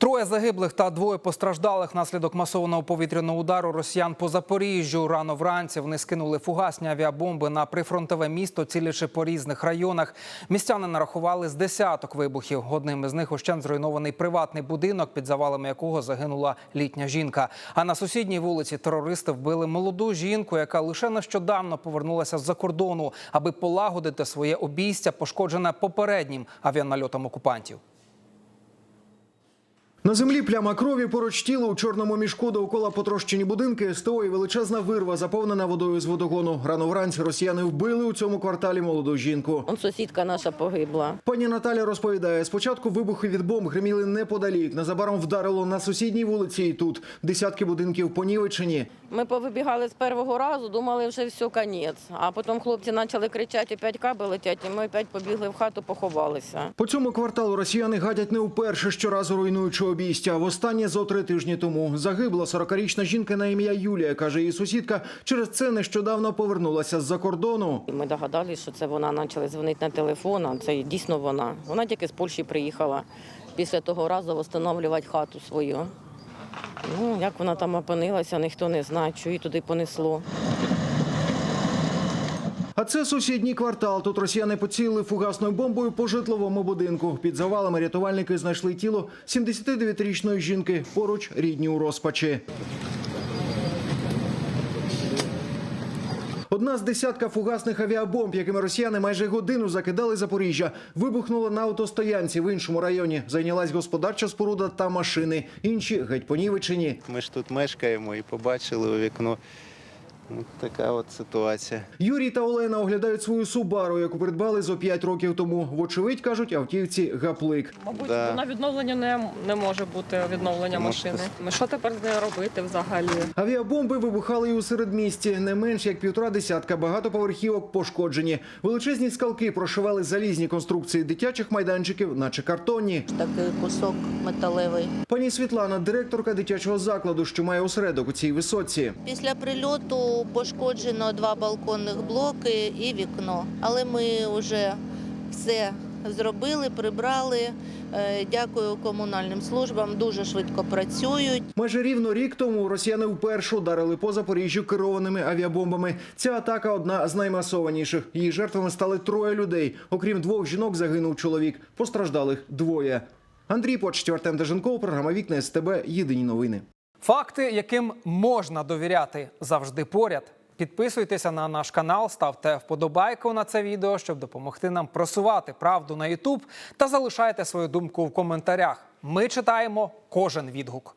Троє загиблих та двоє постраждалих внаслідок масованого повітряного удару росіян по Запоріжжю. Рано вранці вони скинули фугасні авіабомби на прифронтове місто, цілячи по різних районах. Містяни нарахували з десяток вибухів. Одним із них ущен зруйнований приватний будинок, під завалами якого загинула літня жінка. А на сусідній вулиці терористи вбили молоду жінку, яка лише нещодавно повернулася з-за кордону, аби полагодити своє обійстя, пошкоджене попереднім авіанальотом окупантів. На землі пляма крові поруч тіла у чорному мішку довкола потрощені будинки СТО і величезна вирва, заповнена водою з водогону. Рано вранці росіяни вбили у цьому кварталі молоду жінку. Он сусідка наша погибла. Пані Наталя розповідає, спочатку вибухи від бомб гриміли неподалік. Незабаром вдарило на сусідній вулиці і тут. Десятки будинків понівечені. Ми повибігали з першого разу, думали, вже все, конець. А потім хлопці почали кричати, опять каби летять, і ми опять побігли в хату, поховалися. По цьому кварталу росіяни гадять не вперше, щоразу руйнуючи обійстя. Востаннє зо три тижні тому загибла 40-річна жінка на ім'я Юлія, каже її сусідка. Через це нещодавно повернулася з-за кордону. Ми догадалися, що це вона почала дзвонити на телефон, а це дійсно вона. Вона тільки з Польщі приїхала після того разу встановлювати хату свою. Ну, як вона там опинилася, ніхто не знає, що її туди понесло. А це сусідній квартал. Тут росіяни поцілили фугасною бомбою по житловому будинку. Під завалами рятувальники знайшли тіло 79-річної жінки. Поруч рідні у розпачі. Одна з десятка фугасних авіабомб, якими росіяни майже годину закидали Запоріжжя, вибухнула на автостоянці в іншому районі. Зайнялась господарча споруда та машини. Інші геть понівечені. Ми ж тут мешкаємо і побачили у вікно. Ну, така от ситуація. Юрій та Олена оглядають свою Субару, яку придбали зо 5 років тому. Вочевидь, кажуть, автівці гаплик. Мабуть, Да. на відновлення не, не може бути відновлення машини. що- Ми що тепер з нею робити взагалі? Авіабомби вибухали і у середмісті. Не менш як півтора десятка багатоповерхівок пошкоджені. Величезні скалки прошивали залізні конструкції дитячих майданчиків, наче картонні. такий кусок металевий. Пані Світлана, директорка дитячого закладу, що має осередок у цій висотці. Після прильоту пошкоджено два балконних блоки і вікно. Але ми вже все зробили, прибрали. Е, Дякую комунальним службам, дуже швидко працюють. Майже рівно рік тому росіяни вперше ударили по Запоріжжю керованими авіабомбами. Ця атака одна з наймасованіших. Її жертвами стали троє людей. Окрім двох жінок, загинув чоловік. Постраждалих двоє. Андрій Почтів, Артем Деженков, програма Вікна СТБ. Єдині новини. Факти, яким можна довіряти, завжди поряд. Підписуйтеся на наш канал, ставте вподобайку на це відео, щоб допомогти нам просувати правду на YouTube та залишайте свою думку в коментарях. Ми читаємо кожен відгук.